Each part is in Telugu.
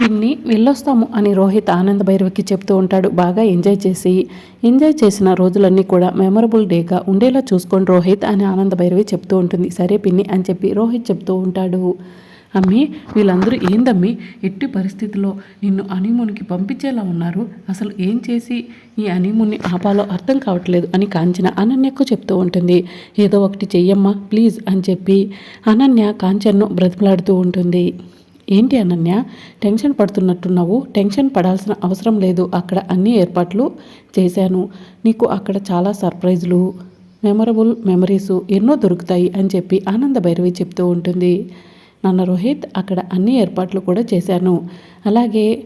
పిన్ని వెళ్ళొస్తాము అని రోహిత్ ఆనంద భైరవికి చెప్తూ ఉంటాడు. బాగా ఎంజాయ్ చేసి ఎంజాయ్ చేసిన రోజులన్నీ కూడా మెమరబుల్ డేగా ఉండేలా చూసుకోండి రోహిత్ అని ఆనంద భైరవి చెప్తూ ఉంటుంది. సరే పిన్ని అని చెప్పి రోహిత్ చెప్తూ ఉంటాడు. అమ్మి వీళ్ళందరూ ఏందమ్మి? ఎట్టి పరిస్థితుల్లో నిన్ను అనీమునికి పంపించేలా ఉన్నారు? అసలు ఏం చేసి ఈ అనీముని ఆపాలో అర్థం కావట్లేదు అని కాంచన అనన్యకు చెప్తూ ఉంటుంది. ఏదో ఒకటి చెయ్యమ్మా ప్లీజ్ అని చెప్పి అనన్య కాంచన్ను బ్రతిమలాడుతూ ఉంటుంది. ఏంటి అనన్య? టెన్షన్ పడుతున్నట్టున్నావు. టెన్షన్ పడాల్సిన అవసరం లేదు. అక్కడ అన్ని ఏర్పాట్లు చేశాను. నీకు అక్కడ చాలా సర్ప్రైజులు మెమరబుల్ మెమరీస్ ఎన్నో దొరుకుతాయి అని చెప్పి ఆనంద భైరవి చెప్తూ ఉంటుంది. నాన్న రోహిత్ అక్కడ అన్ని ఏర్పాట్లు కూడా చేశాను. అలాగే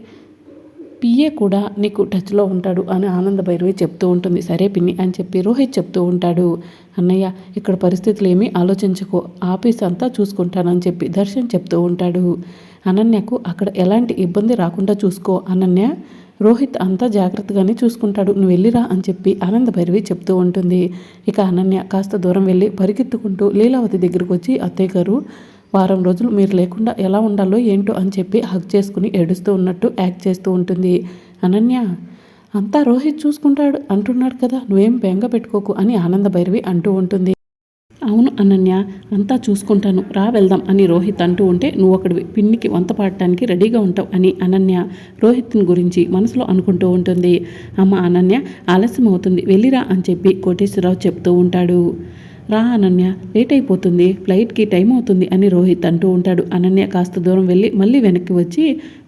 పిఏ కూడా నీకు టచ్లో ఉంటాడు అని ఆనంద భైరవి చెప్తూ ఉంటుంది. సరే పిన్ని అని చెప్పి రోహిత్ చెప్తూ ఉంటాడు. అన్నయ్య ఇక్కడ పరిస్థితులు ఏమీ ఆలోచించుకో. ఆఫీస్ అంతా చూసుకుంటానని చెప్పి దర్శన్ చెప్తూ ఉంటాడు. అనన్యకు అక్కడ ఎలాంటి ఇబ్బంది రాకుండా చూసుకో అనన్య. రోహిత్ అంతా జాగ్రత్తగానే చూసుకుంటాడు. నువ్వు వెళ్ళిరా అని చెప్పి ఆనంద భైరవి చెప్తూ ఉంటుంది. ఇక అనన్య కాస్త దూరం వెళ్ళి పరిగెత్తుకుంటూ లీలావతి దగ్గరకు వచ్చి అత్తయ్య గారు వారం రోజులు మీరు లేకుండా ఎలా ఉండాలో ఏంటో అని చెప్పి హక్ చేసుకుని ఏడుస్తూ ఉన్నట్టు యాక్ట్ చేస్తూ ఉంటుంది. అనన్య అంతా రోహిత్ చూసుకుంటాడు అంటున్నాడు కదా నువ్వేం బెంగ పెట్టుకోకు అని ఆనంద భైరవి అంటూ ఉంటుంది. అవును అనన్య అంతా చూసుకుంటాను. రా వెళ్దాం అని రోహిత్ అంటూ ఉంటే నువ్వు ఒకటి పిన్నికి వంత పాడటానికి రెడీగా ఉంటావు అని అనన్య రోహిత్ని గురించి మనసులో అనుకుంటూ ఉంటుంది. అమ్మ అనన్య ఆలస్యం అవుతుంది వెళ్ళిరా అని చెప్పి కోటేశ్వరరావు చెప్తూ ఉంటాడు. రా అనన్య లేట్ అయిపోతుంది ఫ్లైట్కి టైం అవుతుంది అని రోహిత్ అంటూ ఉంటాడు. అనన్య కాస్త దూరం వెళ్ళి మళ్ళీ వెనక్కి వచ్చి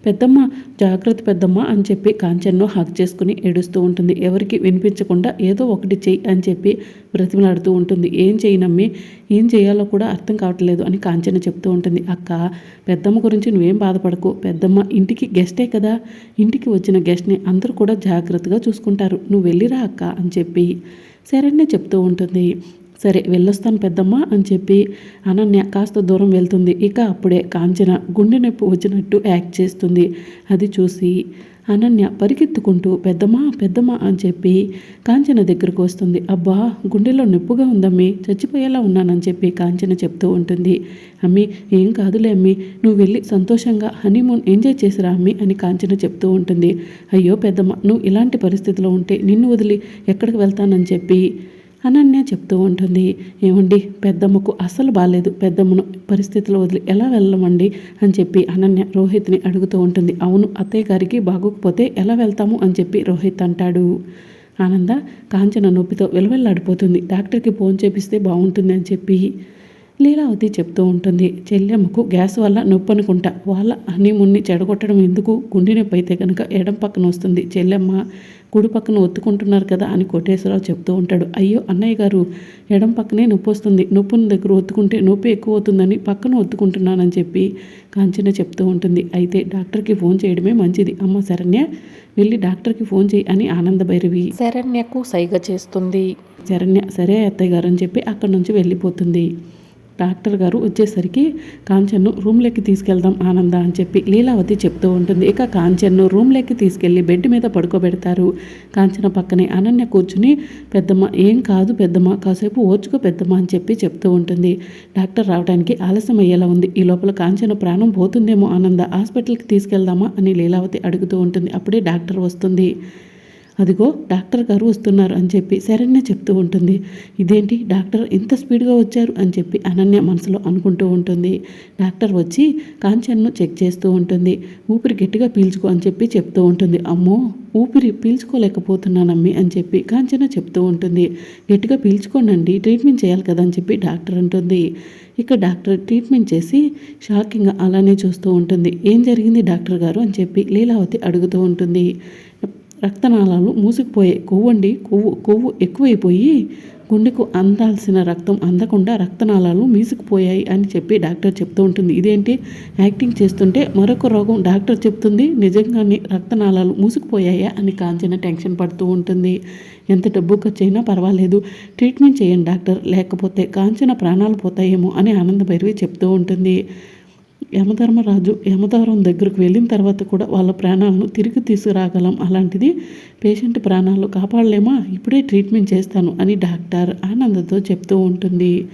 పెద్దమ్మ జాగ్రత్త పెద్దమ్మ అని చెప్పి కాంచన్ను హక్ చేసుకుని ఏడుస్తూ ఉంటుంది. ఎవరికి వినిపించకుండా ఏదో ఒకటి చెయ్యి అని చెప్పి బ్రతిమలాడుతూ ఉంటుంది. ఏం చేయనమ్మి ఏం చేయాలో కూడా అర్థం కావట్లేదు అని కాంచన చెప్తూ ఉంటుంది. అక్క పెద్దమ్మ గురించి నువ్వేం బాధపడకు. పెద్దమ్మ ఇంటికి గెస్టే కదా. ఇంటికి వచ్చిన గెస్ట్ని అందరూ కూడా జాగ్రత్తగా చూసుకుంటారు. నువ్వు వెళ్ళిరా అక్క అని చెప్పి సరేనే చెప్తూ ఉంటుంది. సరే వెళ్ళొస్తాను పెద్దమ్మ అని చెప్పి అనన్య కాస్త దూరం వెళ్తుంది. ఇక అప్పుడే కాంచన గుండె నొప్పి వచ్చినట్టు యాక్ట్ చేస్తుంది. అది చూసి అనన్య పరిగెత్తుకుంటూ పెద్దమ్మ పెద్దమ్మ అని చెప్పి కాంచన దగ్గరకు వస్తుంది. అబ్బా గుండెలో నొప్పుగా ఉందమ్మి చచ్చిపోయేలా ఉన్నానని చెప్పి కాంచన చెప్తూ ఉంటుంది. అమ్మి ఏం కాదులే అమ్మి నువ్వు వెళ్ళి సంతోషంగా హనీమూన్ ఎంజాయ్ చేసిరా అమ్మి అని కాంచన చెప్తూ ఉంటుంది. అయ్యో పెద్దమ్మ నువ్వు ఇలాంటి పరిస్థితిలో ఉంటే నిన్ను వదిలి ఎక్కడికి వెళ్తానని చెప్పి అనన్య చెప్తూ ఉంటుంది ఏమండి పెద్దమ్మకు అస్సలు బాగాలేదు పెద్దమ్మను పరిస్థితులు వదిలి ఎలా వెళ్ళమండి? అని చెప్పి అనన్య రోహిత్ని అడుగుతూ ఉంటుంది. అవును అత్తయ్య గారికి బాగోకపోతే ఎలా వెళ్తాము? అని చెప్పి రోహిత్ అంటాడు. ఆనంద కాంచన నొప్పితో వెలవెల్లాడిపోతుంది. డాక్టర్కి ఫోన్ చేపిస్తే బాగుంటుంది అని చెప్పి లీలావతి చెప్తూ ఉంటుంది చెల్లెమ్మకు గ్యాస్ వల్ల నొప్పి అనుకుంటా వాళ్ళ హనీమున్ని చెడగొట్టడం ఎందుకు? గుండె నొప్పి అయితే కనుక ఎడం పక్కన వస్తుంది. చెల్లెమ్మ కుడి పక్కన ఒత్తుకుంటున్నారు కదా అని కోటేశ్వరరావు చెప్తూ ఉంటాడు. అయ్యో అన్నయ్య గారు ఎడం పక్కనే నొప్పి వస్తుంది. నొప్పిని దగ్గర ఒత్తుకుంటే నొప్పి ఎక్కువ అవుతుందని పక్కన ఒత్తుకుంటున్నానని చెప్పి కాంచన చెప్తూ ఉంటుంది. అయితే డాక్టర్కి ఫోన్ చేయడమే మంచిది. అమ్మ శరణ్య వెళ్ళి డాక్టర్కి ఫోన్ చేయి అని ఆనంద భైరవి శరణ్యకు సైగ చేస్తుంది. శరణ్య సరే అత్తయ్య గారు అని చెప్పి అక్కడి నుంచి వెళ్ళిపోతుంది. డాక్టర్ గారు వచ్చేసరికి కాంచన్ను రూమ్లోకి తీసుకెళ్దాం ఆనంద అని చెప్పి లీలావతి చెప్తూ ఉంటుంది. ఇక కాంచన్ను రూమ్లోకి తీసుకెళ్ళి బెడ్ మీద పడుకోబెడతారు. కాంచన పక్కనే అనన్య కూర్చుని పెద్దమ్మ ఏం కాదు పెద్దమ్మ కాసేపు ఓర్చుకో పెద్దమ్మ అని చెప్పి చెప్తూ ఉంటుంది. డాక్టర్ రావడానికి ఆలస్యం అయ్యేలా ఉంది. ఈ లోపల కాంచన ప్రాణం పోతుందేమో ఆనంద హాస్పిటల్కి తీసుకెళ్దామా అని లీలావతి అడుగుతూ ఉంటుంది. అప్పుడే డాక్టర్ వస్తుంది. అదిగో డాక్టర్ గారు వస్తున్నారు అని చెప్పి శరణ్య చెప్తూ ఉంటుంది. ఇదేంటి? డాక్టర్ ఇంత స్పీడ్గా వచ్చారు అని చెప్పి అనన్య మనసులో అనుకుంటూ ఉంటుంది. డాక్టర్ వచ్చి కాంచన్ను చెక్ చేస్తూ ఉంటుంది. ఊపిరి గట్టిగా పీల్చుకో అని చెప్పి చెప్తూ ఉంటుంది. అమ్మో! ఊపిరి పీల్చుకోలేకపోతున్నానమ్మి అని చెప్పి కాంచన చెప్తూ ఉంటుంది. గట్టిగా పీల్చుకోండి ట్రీట్మెంట్ చేయాలి కదా అని చెప్పి డాక్టర్ అంటుంది. ఇక డాక్టర్ ట్రీట్మెంట్ చేసి షాకింగ్గా అలానే చూస్తూ ఉంటుంది. ఏం జరిగింది డాక్టర్ గారు అని చెప్పి లీలావతి అడుగుతూ ఉంటుంది. రక్తనాళాలు మూసుకుపోయాయి కొవ్వండి. కొవ్వు కొవ్వు ఎక్కువైపోయి గుండెకు అందాల్సిన రక్తం అందకుండా రక్తనాళాలు మీసుకుపోయాయి అని చెప్పి డాక్టర్ చెప్తూ ఉంటుంది. ఇదేంటి? యాక్టింగ్ చేస్తుంటే మరొక రోగం డాక్టర్ చెప్తుంది. నిజంగానే రక్తనాళాలు మూసుకుపోయాయా అని కాంచిన టెన్షన్ పడుతూ ఉంటుంది. ఎంత డబ్బు ఖర్చు అయినా పర్వాలేదు. ట్రీట్మెంట్ చేయండి డాక్టర్. లేకపోతే కాంచిన ప్రాణాలు పోతాయేమో అని ఆనందభైరవి చెప్తూ ఉంటుంది. యమధర్మరాజు యమదారం దగ్గరకు వెళ్ళిన తర్వాత కూడా వాళ్ళ ప్రాణాలను తిరిగి తీసుకురాగలం. అలాంటిది పేషెంట్ ప్రాణాలు కాపాడలేమా? ఇప్పుడే ట్రీట్మెంట్ చేస్తాను అని డాక్టర్ ఆనందతో చెప్తూ ఉంటుంది.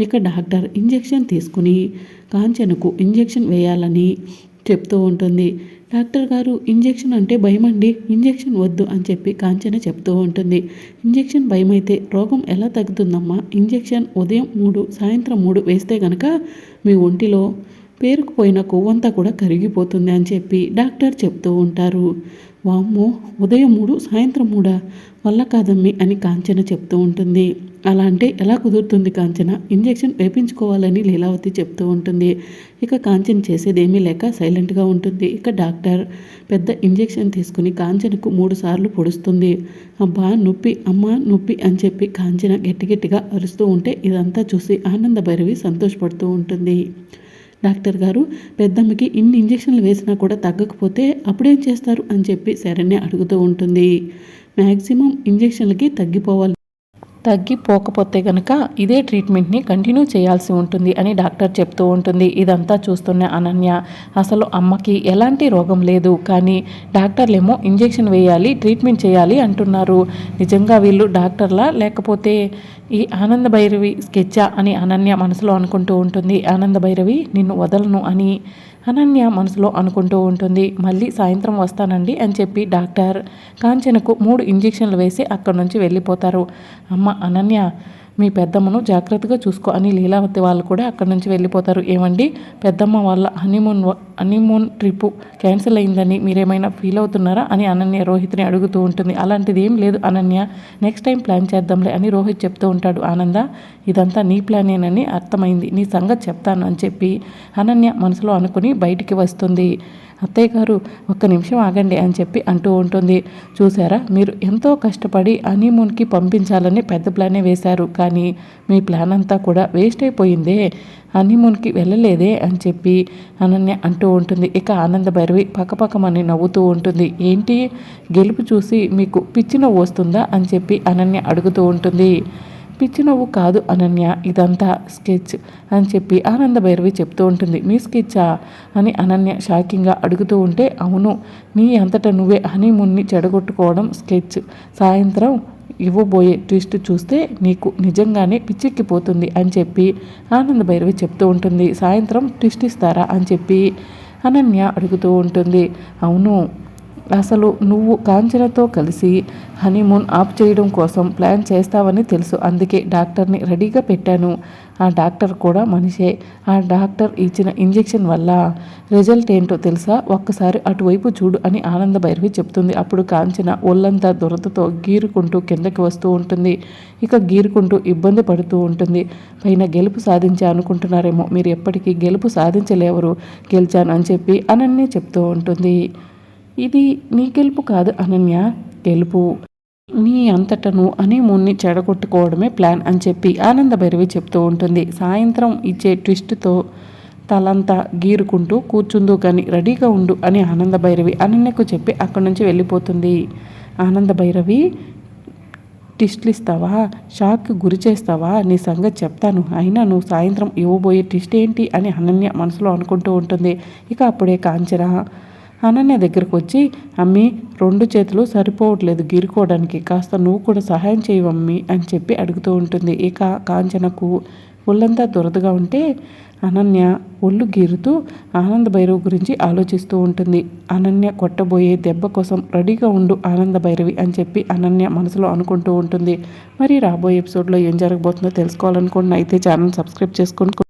ఇక డాక్టర్ ఇంజెక్షన్ తీసుకుని కాంచనకు ఇంజెక్షన్ వేయాలని చెప్తూ ఉంటుంది. డాక్టర్ గారు ఇంజెక్షన్ అంటే భయమండి. ఇంజెక్షన్ వద్దు అని చెప్పి కాంచన చెప్తూ ఉంటుంది. ఇంజెక్షన్ భయమైతే రోగం ఎలా తగ్గుతుందమ్మా? ఇంజెక్షన్ ఉదయం మూడు సాయంత్రం మూడు వేస్తే గనక మీ ఒంటిలో పేరుకుపోయిన కొవ్వంతా కూడా కరిగిపోతుంది అని చెప్పి డాక్టర్ చెప్తూ ఉంటారు. వామ్మో ఉదయం మూడు సాయంత్రం మూడా? వల్ల కాదమ్మి అని కాంచన చెప్తూ ఉంటుంది. అలా అంటే ఎలా కుదురుతుంది కాంచన? ఇంజెక్షన్ వేపించుకోవాలని లీలావతి చెప్తూ ఉంటుంది. ఇక కాంచన చేసేదేమీ లేక సైలెంట్గా ఉంటుంది. ఇక డాక్టర్ పెద్ద ఇంజెక్షన్ తీసుకుని కాంచనకు మూడు సార్లు పొడుస్తుంది. అబ్బా నొప్పి అమ్మ నొప్పి అని చెప్పి కాంచన గట్టి గట్టిగా అరుస్తూ ఉంటే ఇదంతా చూసి ఆనంద భైరవి సంతోషపడుతూ ఉంటుంది. డాక్టర్ గారు పెద్దమ్మకి ఇన్ని ఇంజెక్షన్లు వేసినా కూడా తగ్గకపోతే అప్పుడేం చేస్తారు అని చెప్పి శరణ్య అడుగుతూ ఉంటుంది. మ్యాక్సిమం ఇంజెక్షన్లకి తగ్గిపోవాలి. తగ్గిపోకపోతే గనక ఇదే ట్రీట్మెంట్ని కంటిన్యూ చేయాల్సి ఉంటుంది అని డాక్టర్ చెప్తూ ఉంటుంది. ఇదంతా చూస్తున్న అనన్య అసలు అమ్మకి ఎలాంటి రోగం లేదు కానీ డాక్టర్లేమో ఇంజెక్షన్ వేయాలి ట్రీట్మెంట్ చేయాలి అంటున్నారు. నిజంగా వీళ్ళు డాక్టర్లా? లేకపోతే ఈ ఆనంద భైరవి స్కెచ్చా అని అనన్య మనసులో అనుకుంటూ ఉంటుంది. ఆనంద భైరవి నిన్ను వదలను అని అనన్య మనసులో అనుకుంటూ ఉంటుంది. మళ్ళీ సాయంత్రం వస్తానండి అని చెప్పి డాక్టర్ కాంచనకు మూడు ఇంజెక్షన్లు వేసి అక్కడి నుంచి వెళ్ళిపోతారు. అమ్మ అనన్య మీ పెద్దమ్మను జాగ్రత్తగా చూసుకో అని లీలావతి వాళ్ళు కూడా అక్కడి నుంచి వెళ్ళిపోతారు. ఏమండి? పెద్దమ్మ వాళ్ళ హనీమూన్ హనీమూన్ ట్రిప్ క్యాన్సిల్ అయిందని మీరేమైనా ఫీల్ అవుతున్నారా అని అనన్య రోహిత్ని అడుగుతూ ఉంటుంది. అలాంటిది ఏం లేదు అనన్య. నెక్స్ట్ టైం ప్లాన్ చేద్దాంలే అని రోహిత్ చెప్తూ ఉంటాడు. ఆనంద ఇదంతా నీ ప్లానేనని అర్థమైంది. నీ సంగతి చెప్తాను అని చెప్పి అనన్య మనసులో అనుకుని బయటికి వస్తుంది. అత్తయ్య గారు ఒక్క నిమిషం ఆగండి అని చెప్పి అంటూ ఉంటుంది. చూసారా మీరు ఎంతో కష్టపడి హనీమూన్కి పంపించాలని పెద్ద ప్లానే వేశారు. కానీ మీ ప్లాన్ అంతా కూడా వేస్ట్ అయిపోయిందే. హనీమూన్కి వెళ్ళలేదే అని చెప్పి అనన్య అంటూ ఉంటుంది. ఇక ఆనంద భైరవి పక్కపక్కమని నవ్వుతూ ఉంటుంది. ఏంటి? గెలుపు చూసి మీకు పిచ్చి నవ్వు వస్తుందా అని చెప్పి అనన్య అడుగుతూ ఉంటుంది. పిచ్చి నవ్వు కాదు అనన్య ఇదంతా స్కెచ్ అని చెప్పి ఆనంద భైరవి చెప్తూ ఉంటుంది. మీ స్కెచ్చా? అని అనన్య షాకింగ్గా అడుగుతూ ఉంటే అవును నీ అంతటా నువ్వే హనీమూన్ని చెడగొట్టుకోవడం స్కెచ్. సాయంత్రం ఇవ్వబోయే ట్విస్ట్ చూస్తే నీకు నిజంగానే పిచ్చెక్కిపోతుంది అని చెప్పి ఆనంద భైరవి చెప్తూ ఉంటుంది. సాయంత్రం ట్విస్ట్ ఇస్తారా అని చెప్పి అనన్య అడుగుతూ ఉంటుంది. అవును అసలు నువ్వు కాంచనతో కలిసి హనీమూన్ ఆఫ్ చేయడం కోసం ప్లాన్ చేస్తావని తెలుసు. అందుకే డాక్టర్ని రెడీగా పెట్టాను. ఆ డాక్టర్ కూడా మనిషే. ఆ డాక్టర్ ఇచ్చిన ఇంజెక్షన్ వల్ల రిజల్ట్ ఏంటో తెలుసా? ఒక్కసారి అటువైపు చూడు అని ఆనంద భైరవి చెప్తుంది. అప్పుడు కాంచన ఒళ్ళంతా దురదతో గీరుకుంటూ కిందకి వస్తూ ఉంటుంది. ఇక గీరుకుంటూ ఇబ్బంది పడుతూ ఉంటుంది. పైన గెలుపు సాధించే అనుకుంటున్నారేమో. మీరు ఎప్పటికీ గెలుపు సాధించలేవరు. గెలిచాను అని చెప్పి అనన్నే చెప్తూ ఉంటుంది. ఇది నీ గెలుపు కాదు అనన్య గెలుపు. నీ అంతటను హనీమూన్ని చెడగొట్టుకోవడమే ప్లాన్ అని చెప్పి ఆనంద భైరవి చెప్తూ ఉంటుంది. సాయంత్రం ఇచ్చే ట్విస్ట్తో తలంతా గీరుకుంటూ కూర్చుందు కానీ రెడీగా ఉండు అని ఆనంద భైరవి అనన్యకు చెప్పి అక్కడి నుంచి వెళ్ళిపోతుంది. ఆనంద భైరవి టిస్ట్లు ఇస్తావా? షాక్ గురి చేస్తావా? నీ సంగతి చెప్తాను. అయినా నువ్వు సాయంత్రం ఇవ్వబోయే టిస్ట్ ఏంటి? అని అనన్య మనసులో అనుకుంటూ ఉంటుంది. ఇక అప్పుడే కాంచన అనన్య దగ్గరకు వచ్చి అమ్మి రెండు చేతులు సరిపోవట్లేదు గీరుకోవడానికి కాస్త నువ్వు కూడా సహాయం చేయవమ్మి అని చెప్పి అడుగుతూ ఉంటుంది. ఇక కాంచనకు ఒళ్ళంతా దురదగా ఉంటే అనన్య ఒళ్ళు గీరుతూ ఆనంద భైరవ్ గురించి ఆలోచిస్తూ ఉంటుంది. అనన్య కొట్టబోయే దెబ్బ కోసం రెడీగా ఉండు ఆనంద భైరవి అని చెప్పి అనన్య మనసులో అనుకుంటూ ఉంటుంది. మరి రాబోయే ఎపిసోడ్లో ఏం జరగబోతుందో తెలుసుకోవాలనుకోండి అయితే ఛానల్ సబ్స్క్రైబ్ చేసుకొని